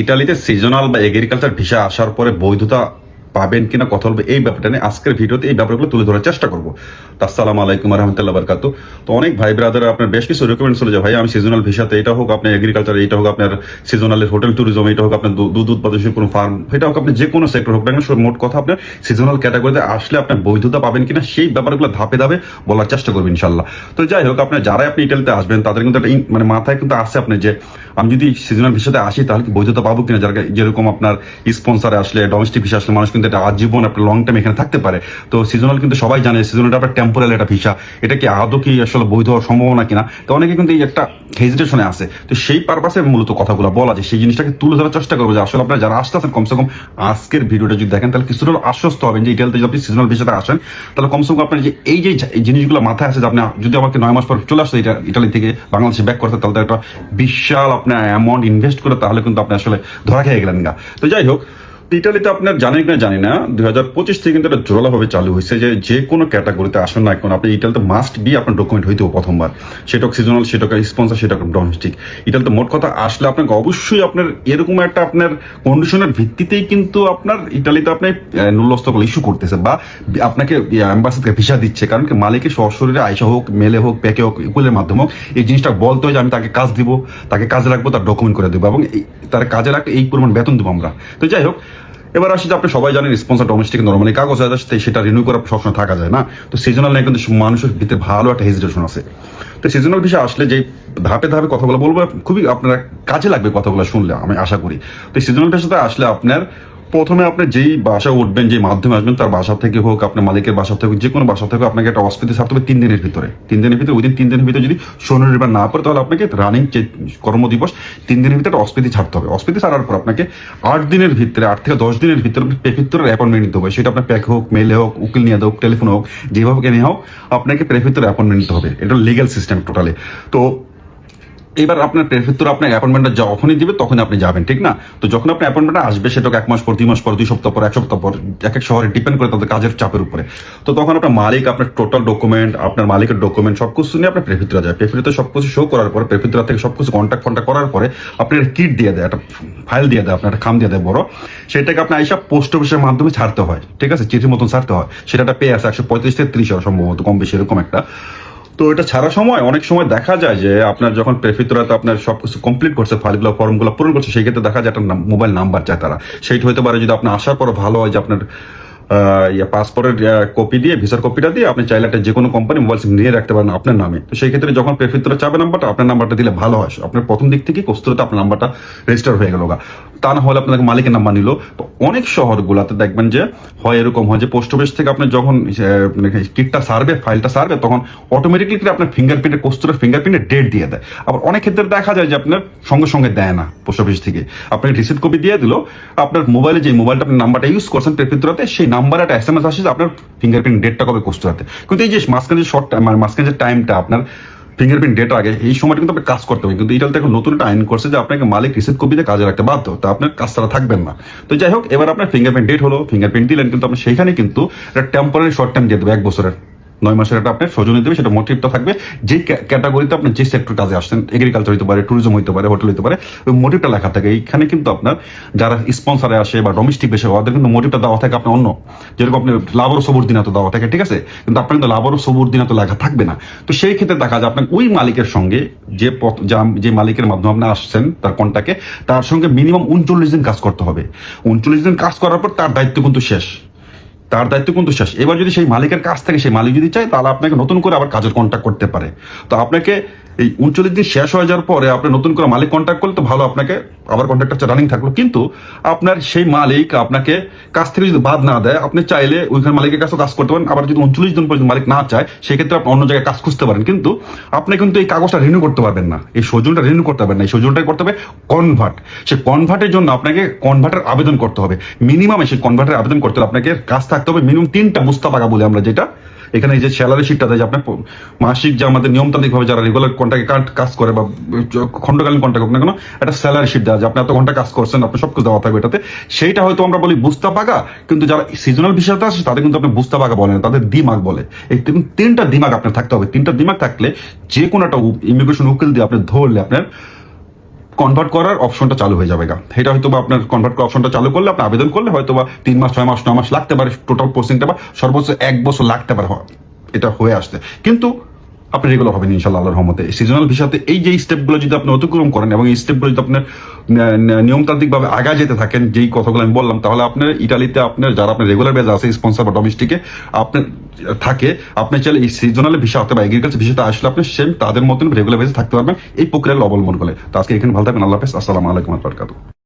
ইটালিতে সিজনাল বা agriculture visa আসার পরে বৈধতা পাবেন কিনা কথা বলব এই ব্যাপারটা নিয়ে আজকের ভিডিওতে এই ব্যাপারগুলো তুলে ধরার চেষ্টা করব। আসসালামু আলাইকুম রহমতুল্লাহ বরকাত তো অনেক ভাই ব্রাদার আপনার বেশ কিছু রিকমেন্ড চলে যায় ভাই আমি সিজনাল ভিসাতে এটা হোক আপনার এগ্রিকালচার এটা হোক আপনার সিজনাল হোটেল ট্যুরিজম এটা হোক আপনার দুধ উৎপাদনশীল কোনো ফার্ম এটা হোক আপনি যে কোনো সেক্টর হোক না মোট কথা আপনার সিজনাল ক্যাটাগরিতে আসলে আপনার বৈধতা পাবেন কিনা, সেই ব্যাপারগুলো ধাপে ধাপে বলার চেষ্টা করবেন ইনশাল্লাহ তো যাই হোক, আপনার যারাই আপনি ইটালিতে আসবেন, তাদের কিন্তু একটা মানে মাথায় কিন্তু আসছে আপনি যে আমি যদি সিজনাল ভিসাতে আসি, তাহলে কি বৈধতা পাবো কিনা? যারা যেরকম আপনার স্পন্সারে আসলে ডোমেস্টিক ভিসা আসলে মানুষ কিন্তু এটা আজীবন আপনার লং টাইম এখানে থাকতে পারে। তো সিজনাল কিন্তু সবাই জানে সিজনালটা আপনার টেম্পোরাল একটা ভিসা এটা কি আদৌ কি আসলে বৈধ হওয়ার সম্ভাবনা কিনা? তো অনেকে কিন্তু এই একটা হেজিটেশনে আছে। তো সেই পারপাসে মূলত কথাগুলো বলা যে সেই জিনিসটাকে তুলে ধরার চেষ্টা করব যে আসলে আপনারা যারা আসতেছেন, কমসে কম আজকের ভিডিওটা যদি দেখেন, তাহলে কিছুটা আশ্বস্ত হবেন যে ইটালিতে যদি আপনি সিজনাল ভিসাতে আসেন, তাহলে কমসে কম আপনার যে এই যে জিনিসগুলো মাথায় আছে যে আপনি যদি আমাকে নয় মাস পর চলে আসতে, এটা ইটালি থেকে বাংলাদেশে ব্যাক করতে, তাহলে একটা বিশাল আপনার অ্যামাউন্ট ইনভেস্ট করে তাহলে কিন্তু আপনি আসলে ধরা খেয়ে গেলেন না তো যাই হোক ইটালিতে আপনার জানেন কিনা জানি না, দুই হাজার পঁচিশ থেকে কিন্তু এটা জোরালোভাবে চালু হয়েছে যে যে কোনো ক্যাটাগরিতে আসেন না এখন আপনি ইটালিতে মাস্ট বি আপনার ডকুমেন্ট হইতে হবে প্রথমবার। সেটা সিজনাল সেটা স্পন্সার সেটা ডোমেস্টিক ইটালিতে মোট কথা আসলে আপনাকে অবশ্যই আপনার এরকম একটা আপনার কন্ডিশনের ভিত্তিতেই কিন্তু আপনার ইটালিতে আপনি নুল্লস্তকল ইস্যু করতেছে বা আপনাকে অ্যাম্বাসি ভিসা দিচ্ছে। কারণ কি মালিকের সশরীরে আয়সা হোক, মেলে হোক প্যাকে হোক ইকুলের মাধ্যমে হোক, এই জিনিসটা বলতে হয় যে আমি তাকে কাজ দিব, তাকে কাজে রাখব, তার ডকুমেন্ট করে দেবো। এবং তার কাজে রাখলে এই পরিমাণ বেতন দেবো আমরা। তো যাই হোক, এবার আসি যে আপনি সবাই জানেন স্পন্সর ডোমেস্টিক নর্মালি কাগজ আছে সেটা রিনিউ করা সবসময় থাকা যায় না। তো সিজনাল নিয়ে কিন্তু মানুষের ভিতরে ভালো একটা হেজিটেশন আছে। তো সিজনাল বিষয়ে আসলে যে ধাপে ধাপে কথাগুলো বলব, খুবই আপনার কাজে লাগবে কথাগুলো শুনলে, আমি আশা করি। তো সিজনাল বিষয়তে আসলে আপনার প্রথমে আপনি যেই বাসা উঠবেন যে মাধ্যমে আসবেন, তার বাসা থেকে হোক, আপনার মালিকের বাসা থেকে যে কোনো বাসা থেকে আপনাকে একটা অস্পিতে ছাড়তে হবে তিন দিনের ভিতরে। তিন দিনের ভিতরে ওই দিন তিন দিনের ভিতরে যদি শনি রবিবার না পড়ে তাহলে আপনাকে রানিং কর্মদিবস তিন দিনের ভিতরে একটা অস্পিতি ছাড়তে হবে। অস্পিতি ছাড়ার পর আপনাকে আট দিনের ভিতরে, আট থেকে দশ দিনের ভিতরে আপনি প্রেফিত্তরের অ্যাপয়েন্টমেন্ট নিতে হবে। সেটা আপনার প্যাক হোক মেলে হোক, উকিল নিয়ে হোক টেলিফোন হোক, যেভাবে নিয়ে হোক আপনাকে প্রেফিত্তরের অ্যাপয়েন্টমেন্ট নিতে হবে। এটা লিগ্যাল সিস্টেম টোটালি তো এবার আপনার প্রেফেক্টর আপনার অ্যাপয়েন্টমেন্টটা যখনই দিবে তখন আপনি যাবেন, ঠিক না? তো যখন আপনার অ্যাপয়েন্টমেন্টটা আসবে সেটা এক মাস পর, দুই মাস পর, দুই সপ্তাহ পর, এক সপ্তাহ পর, এক এক শহরে ডিপেন্ড করে তাদের কাজের চাপের উপরে। তো তখন আপনার মালিক, আপনার টোটাল ডকুমেন্ট আপনার মালিকের ডকুমেন্ট সব কিছু নিয়ে আপনার প্রেফিত্রা যায়। প্রেফিত্রে সব কিছু শো করার পরে প্রেফিত্রা থেকে সব কিছু কন্ট্যাক্ট ফন্ট্যাক্ট করার পরে, আপনার কিট দিয়ে দেয়, একটা ফাইল দিয়ে দেয়, আপনার একটা খাম দিয়ে দেয় বড়। সেটাকে আপনার এইসব পোস্ট অফিসের মাধ্যমে ছাড়তে হয়, ঠিক আছে? চিঠির মতন ছাড়তে হয়। সেটা একটা পে আছে একশো পঁয়ত্রিশ থেকে ত্রিশ সম্ভবত কম বেশি এরকম একটা। তো এটা ছাড়া সময়, অনেক সময় দেখা যায় যে আপনার যখন প্রেফিতরাতে আপনার সব কিছু কমপ্লিট করছে, ফাইলগুলো, ফর্মগুলো পূরণ করছে, সেই ক্ষেত্রে দেখা যায় একটা মোবাইল নাম্বার চায় তারা। সেইটা হতে পারে যদি আপনার আসার পর ভালো হয় যে আপনার পাসপোর্টের কপি দিয়ে ভিসার কপিটা দিয়ে আপনি চাইলে একটা যে কোনো কোম্পানি মোবাইল সিম নিয়ে রাখতে পারেন আপনার নামে। তো সেই ক্ষেত্রে যখন প্রেফিতরা চাবে নাম্বারটা, আপনার নাম্বারটা দিলে ভালো হয়। আপনার প্রথম দিক থেকে কস্তুরতে আপনার নাম্বারটা রেজিস্টার হয়ে গেল তা না হলে আপনাকে মালিকের নাম্বার নিল। তো অনেক শহরগুলোতে দেখবেন যে হয় এরকম হয় যে পোস্ট অফিস থেকে আপনি যখন কিটটা সারবে ফাইলটা সারবে, তখন অটোমেটিকলি আপনার ফিঙ্গারপ্রিন্টের কস্তুরের ফিঙ্গারপ্রিন্টের ডেট দিয়ে দেয়। আবার অনেক ক্ষেত্রে দেখা যায় যে আপনার সঙ্গে সঙ্গে দেয় না পোস্ট অফিস থেকে। আপনাকে রিসিপ্ট কপি দিয়ে দিল, আপনার মোবাইলে যে মোবাইলটা আপনি নাম্বারটা ইউজ করছেন প্রেফিত্রাতে সেই নাম্বারে একটা এস এম এস আসে যে আপনার ফিঙ্গারপ্রিন্ট ডেটটা কবে কস্তুরাতে কিন্তু এই যে মাঝখানে যে শর্ট মানে মাঝখানে যে টাইমটা আপনার ফিঙ্গারপ্রিন্ট ডেট আগে, এই সময়টা কিন্তু আপনি কাজ করতে হবে। কিন্তু এটাতে এখন নতুন একটা আইন করছে যে আপনাকে মালিক রিসিভ কপিতে কাজে রাখতে বাধ্য। তা আপনার কাজ তারা থাকবেন না। তো যাই হোক, এবার আপনার ফিঙ্গারপ্রিন্ট ডেট হলো ফিঙ্গারপ্রিন্ট দিলেন, কিন্তু আপনি সেইখানে কিন্তু একটা টেম্পোরারি শর্ট টাইম দিয়ে দেবে এক বছরের। নয় মাসের একটা আপনার সজনে দেবে, সেটা মোটিভটা থাকবে। যে ক্যাটাগরিতে আপনি যে সেক্টর কাজে আসছেন এগ্রিকালচার হতে পারে ট্যুরিজম হতে পারে হোটেল হতে পারে, ওই মোটিভটা লেখা থাকে। এইখানে কিন্তু আপনার যারা স্পন্সারে আসে বা ডোমেস্টিক বেশি ওদের কিন্তু মোটিভটা দেওয়া থাকে আপনার অন্য। যেরকম আপনি লাভর সবুর দিনাতো দেওয়া থাকে, ঠিক আছে? কিন্তু আপনার কিন্তু লাভর সবুর দিনাতো লেখা থাকবে না। তো সেই ক্ষেত্রে দেখা যায় আপনার ওই মালিকের সঙ্গে যে পথ যে মালিকের মাধ্যমে আপনি আসছেন, তার কন্টাকে তার সঙ্গে মিনিমাম উনচল্লিশ দিন কাজ করতে হবে। উনচল্লিশ দিন কাজ করার পর তার দায়িত্ব কিন্তু শেষ। তার দায়িত্ব কিন্তু শেষ। এবার যদি সেই মালিকের কাছ থেকে সেই মালিক যদি চায়, তাহলে আপনাকে নতুন করে আবার কাজের কন্ট্যাক্ট করতে পারে। তো আপনাকে এই উনচল্লিশ দিন শেষ হয়ে যাওয়ার পরে আপনি নতুন করে মালিক কন্ট্যাক্ট করলে তো ভালো, আপনাকে আবার কন্ট্যাক্টটা রানিং থাকল। কিন্তু আপনার সেই মালিক আপনাকে কাছ থেকে যদি বাদ না দেয়, আপনি চাইলে ওইখানে মালিকের কাছেও কাজ করতে পারেন। আবার যদি উনচল্লিশ দিন পর্যন্ত মালিক না চায়, সেক্ষেত্রে আপনি অন্য জায়গায় কাজ খুঁজতে পারেন। কিন্তু আপনি কিন্তু এই কাগজটা রিনিউ করতে পারবেন না। এই সজনটা রিনিউ করতে পারবেন না। এই সজনটাই করতে হবে কনভার্ট সে কনভার্টের জন্য আপনাকে কনভার্টের আবেদন করতে হবে। মিনিমামে সেই কনভার্টের আবেদন করতে হলে আপনাকে কাজ থাকতে হবে। মিনিমাম তিনটা মুস্তাফাকা বলে আমরা যেটা এখানে যে স্যালারি শিটটা দেয় যে আপনার মাসিক যে আমাদের নিয়মতান্ত্রিকভাবে যারা রেগুলার কন্ট্রাক্টে কাজ করে বা খণ্ডকালীন কন্ট্রাক্ট হোক না কেন, একটা স্যালারি শিট দেওয়া যে আপনি এত ঘণ্টা কাজ করছেন আপনি সব কিছু দেওয়া থাকবে এটাতে। সেইটা হয়তো আমরা বলি বুঝতে পাকা, কিন্তু যারা সিজনাল বিষয়টা আছে, তাদের কিন্তু আপনি বুঝতে পাকা বলেন তাদের দিমাগ বলে। এই তিন- তিনটা দিমাগ আপনার থাকতে হবে। তিনটা দিমাগ থাকলে যে কোনো একটা ইমিগ্রেশন উকিল দিয়ে আপনি ধরলে আপনার কনভার্ট করার অপশনটা চালু হয়ে যাবে এটা হয়তো বা আপনার কনভার্ট করার অপশনটা চালু করলে আপনি আবেদন করলে হয়তো বা তিন মাস, ছয় মাস নয় মাস লাগতে পারে টোটাল প্রসেসিংটা বা সর্বোচ্চ এক বছর লাগতে পারে এটা হয়ে আসতে। কিন্তু আপনি রেগুলার হবেন ইনশাল্লাহ আল্লাহর রহমতে। সিজনাল ভিসাতে এই যে স্টেপগুলো যদি আপনি অতিক্রম করেন এবং এই স্টেপগুলো যদি আপনার নিয়মতান্ত্রিকভাবে আগা যেতে থাকেন, যেই কথাগুলো আমি বললাম, তাহলে আপনার ইটালিতে আপনার যারা আপনার রেগুলার বেজ আছে স্পন্সর বা ডোমেস্টিকে আপনার থাকে, আপনি চাইলে এই সিজনাল ভিসা অথবা এগ্রিকালচার ভিসাতে আসলে আপনি সেম তাদের মতন রেগুলার বেজে থাকতে পারবেন, এই প্রক্রিয়াগুলো অবলম্বন করে। তো আজকে এখানে ভালো থাকবেন, আল্লাহ হাফেজ, আসসালামু আলাইকুম রহমতুল্লাহ